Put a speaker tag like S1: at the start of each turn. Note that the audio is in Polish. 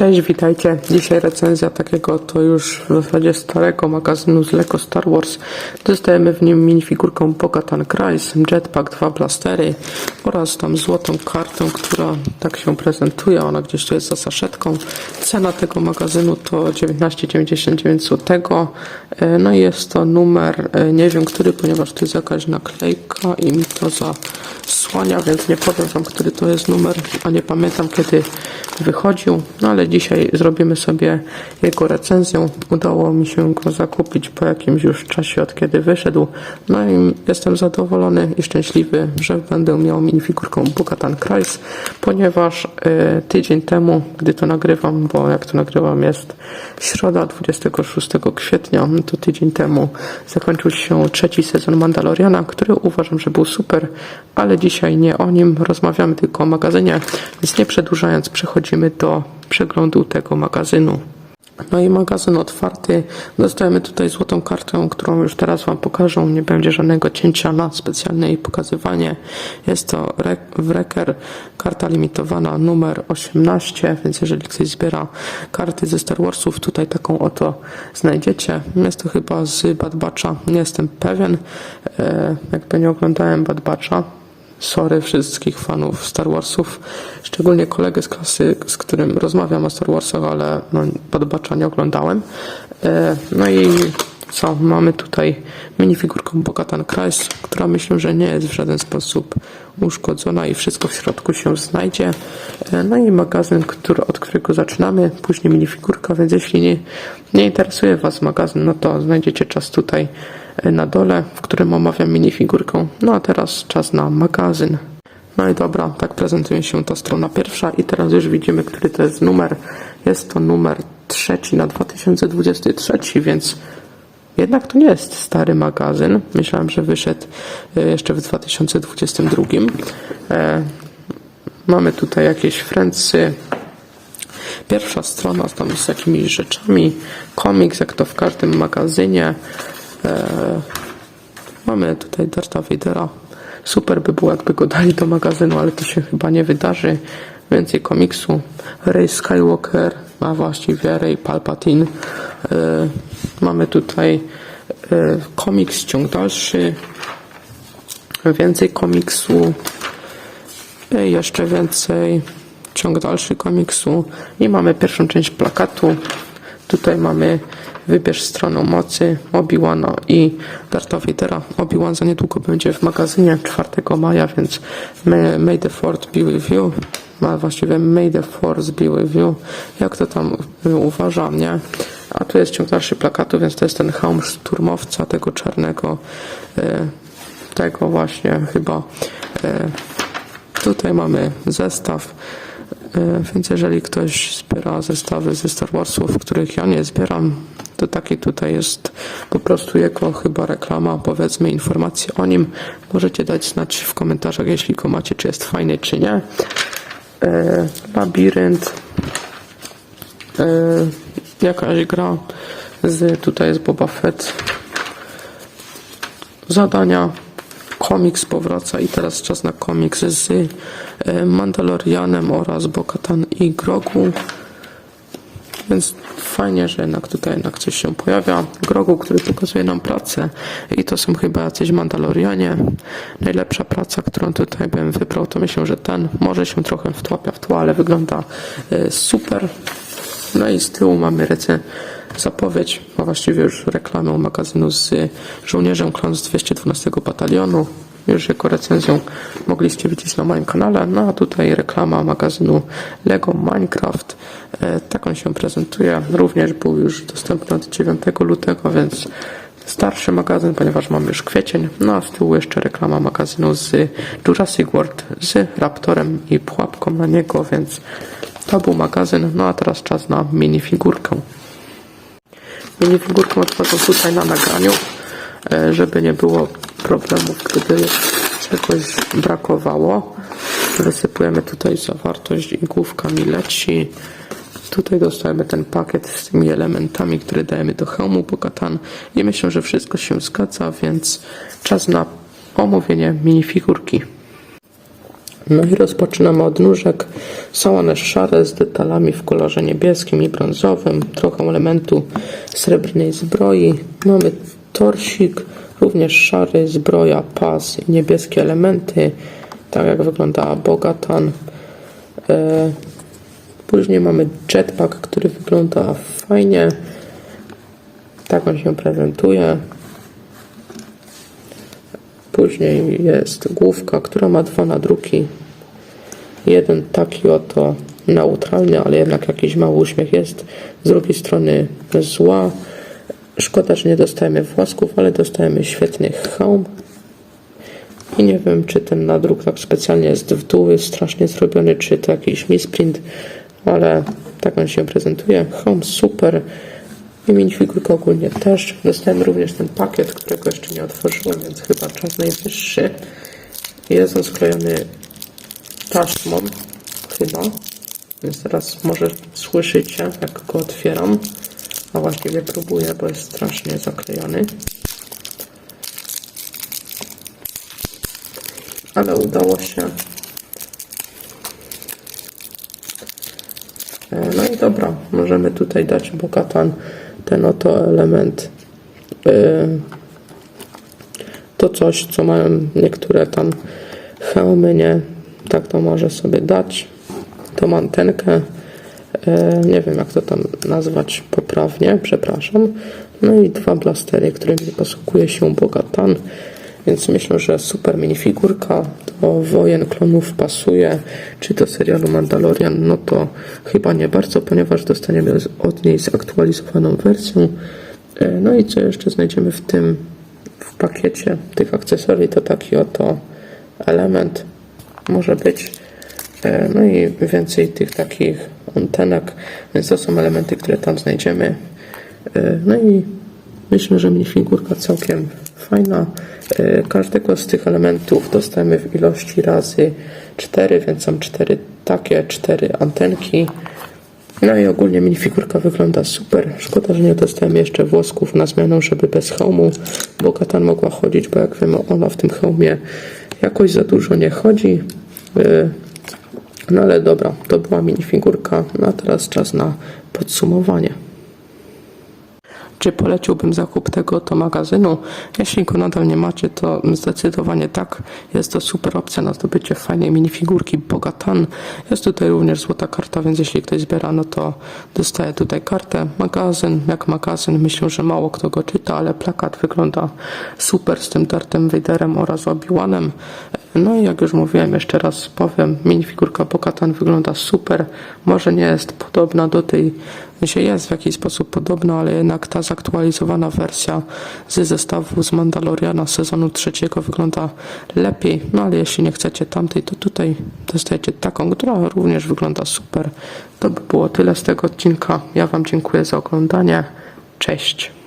S1: Cześć, witajcie. Dzisiaj recenzja takiego to już w zasadzie starego magazynu z Lego Star Wars. Dostajemy w nim minifigurkę Bogatan Kreis, Jetpack, dwa blastery oraz tam złotą kartę, która tak się prezentuje. Ona gdzieś tu jest za saszetką. Cena tego magazynu to 19,99 zł. E, No i jest to numer, e, nie wiem który, ponieważ tu jest jakaś naklejka i mi to zasłania, więc nie powiem wam, który to jest numer, a nie pamiętam kiedy wychodził. No ale dzisiaj zrobimy sobie jego recenzję. Udało mi się go zakupić po jakimś już czasie od kiedy wyszedł. No i jestem zadowolony i szczęśliwy, że będę miał minifigurkę Bogatan Kreis, ponieważ e, tydzień temu, gdy to nagrywam, bo jak to nagrywam jest środa 26 kwietnia, to tydzień temu zakończył się trzeci sezon Mandaloriana, który uważam, że był super, ale dzisiaj nie o nim rozmawiamy, tylko o magazynie, więc nie przedłużając przechodzimy do przeglądu tego magazynu. No i magazyn otwarty. Dostajemy tutaj złotą kartę, którą już teraz Wam pokażę. Nie będzie żadnego cięcia na specjalne jej pokazywanie. Jest to Wrecker, karta limitowana numer 18, więc jeżeli ktoś zbiera karty ze Star Warsów, tutaj taką oto znajdziecie. Jest to chyba z Bad Batcha, nie jestem pewien. E, jakby nie oglądałem Bad Batcha, sorry wszystkich fanów Star Warsów, szczególnie kolegę z klasy, z którym rozmawiam o Star Warsach, ale no, Badbacza nie oglądałem. E, no i co, mamy tutaj minifigurkę Bogatan Kreis, która myślę, że nie jest w żaden sposób uszkodzona i wszystko w środku się znajdzie. E, No i magazyn, który, od którego zaczynamy, później minifigurka, więc jeśli nie, nie interesuje Was magazyn, no to znajdziecie czas tutaj e, na dole, w którym omawiam minifigurkę. No a teraz czas na magazyn. No i dobra, tak prezentuje się ta strona pierwsza i teraz już widzimy, który to jest numer. Jest to numer trzeci na 2023, więc jednak to nie jest stary magazyn. Myślałem, że wyszedł e, jeszcze w 2022. E, mamy tutaj jakieś fręcy. Pierwsza strona tam z jakimiś rzeczami. Komiks, jak to w każdym magazynie. E, mamy tutaj Darta Vadera. Super by było, jakby go dali do magazynu, ale to się chyba nie wydarzy. Więcej komiksu. Rey Skywalker, a właściwie Rey Palpatine. Mamy tutaj e, komiks, ciąg dalszy. Więcej komiksu. E, jeszcze więcej. Ciąg dalszy komiksu. I mamy pierwszą część plakatu. Tutaj mamy wybierz stronę mocy Obi-Wana i Darth Vadera. Obi-Wan za niedługo będzie w magazynie 4 maja, więc may, the Force be with you. A właściwie May the Force be with you. Jak to tam uważam, nie? A tu jest ciąg dalszy plakatu, więc to jest ten hełm szturmowca tego czarnego, y, tego właśnie chyba. y, Tutaj mamy zestaw. E, Więc jeżeli ktoś zbiera zestawy ze Star Warsów, których ja nie zbieram, to taki tutaj jest po prostu jego chyba reklama, powiedzmy informacje o nim. Możecie dać znać w komentarzach, jeśli go macie, czy jest fajny, czy nie. E, labirynt. Jakaś gra z, tutaj jest Boba Fett. Zadania komiks powraca i teraz czas na komiks z e, Mandalorianem oraz Bokatan i Grogu. Więc fajnie, że jednak tutaj jednak coś się pojawia. Grogu, który pokazuje nam pracę i to są chyba jacyś Mandalorianie. Najlepsza praca, którą tutaj bym wybrał, to myślę, że ten może się trochę wtłapia w tło, ale wygląda e, super. No i z tyłu mamy recę zapowiedź, a właściwie już reklamę magazynu z żołnierzem klon z 212 batalionu. Już jako recenzję mogliście widzieć na moim kanale. No a tutaj reklama magazynu Lego Minecraft. E, tak on się prezentuje. Również był już dostępny od 9 lutego, więc starszy magazyn, ponieważ mamy już kwiecień. No a z tyłu jeszcze reklama magazynu z Jurassic World z Raptorem i pułapką na niego, więc to był magazyn. No a teraz czas na minifigurkę. Minifigurkę otworzę tutaj na nagraniu, e, żeby nie było problemów, gdyby czegoś brakowało. Wysypujemy tutaj zawartość i główkami leci. Tutaj dostajemy ten pakiet z tymi elementami, które dajemy do hełmu Bogatan i myślę, że wszystko się zgadza, więc czas na omówienie minifigurki. No i rozpoczynamy od nóżek. Są one szare z detalami w kolorze niebieskim i brązowym, trochę elementu srebrnej zbroi. Mamy torsik, również szary, zbroja, pas i niebieskie elementy, tak jak wygląda Bogatan. E, Później mamy jetpack, który wygląda fajnie. Tak on się prezentuje. Później jest główka, która ma dwa nadruki. Jeden taki oto neutralny, ale jednak jakiś mały uśmiech jest. Z drugiej strony zła. Szkoda, że nie dostajemy włosków, ale dostajemy świetny hełm. I nie wiem, czy ten nadruk tak specjalnie jest w dół, jest strasznie zrobiony, czy to jakiś misprint, ale tak on się prezentuje. Hełm super. I minifigurka ogólnie też. Dostałem również ten pakiet, którego jeszcze nie otworzyłem, więc chyba czas najwyższy. Jest on sklejony taśmą, chyba. Więc teraz może słyszycie, jak go otwieram. A właściwie próbuję, bo jest strasznie zaklejony. Ale udało się. No i dobra, możemy tutaj dać Bogatan ten oto element. e, To coś, co mają niektóre tam hełmy, nie? Tak to może sobie dać. Tą antenkę. e, Nie wiem, jak to tam nazwać poprawnie, przepraszam. No i dwa blastery, którymi posługuje się Bogatan. Więc myślę, że super minifigurka do wojen klonów pasuje. Czy do serialu Mandalorian? No to chyba nie bardzo, ponieważ dostaniemy od niej zaktualizowaną wersję. E, No i co jeszcze znajdziemy w tym w pakiecie tych akcesorii? To taki oto element może być. E, No i więcej tych takich antenek, więc to są elementy, które tam znajdziemy. E, No i myślę, że minifigurka całkiem fajna. E, Każdego z tych elementów dostajemy w ilości razy 4, więc są 4 takie, 4 antenki. No i ogólnie minifigurka wygląda super. Szkoda, że nie dostałem jeszcze włosków na zmianę, żeby bez hełmu Bogatan mogła chodzić, bo jak wiemy, ona w tym hełmie jakoś za dużo nie chodzi. E, No ale dobra, to była minifigurka. No a teraz czas na podsumowanie. Czy poleciłbym zakup tego to magazynu? Jeśli go nadal nie macie, to zdecydowanie tak. Jest to super opcja na zdobycie fajnej minifigurki Bogatan. Jest tutaj również złota karta, więc jeśli ktoś zbiera, no to dostaje tutaj kartę. Magazyn, jak magazyn, myślę, że mało kto go czyta, ale plakat wygląda super z tym Darthem Vaderem oraz Obi-Wanem. No i jak już mówiłem, jeszcze raz powiem, minifigurka Bogatan wygląda super. Może nie jest podobna do tej, się jest w jakiś sposób podobna, ale jednak ta zaktualizowana wersja z zestawu z Mandaloriana sezonu trzeciego wygląda lepiej. No ale jeśli nie chcecie tamtej, to tutaj dostajecie taką, która również wygląda super. To by było tyle z tego odcinka. Ja Wam dziękuję za oglądanie. Cześć.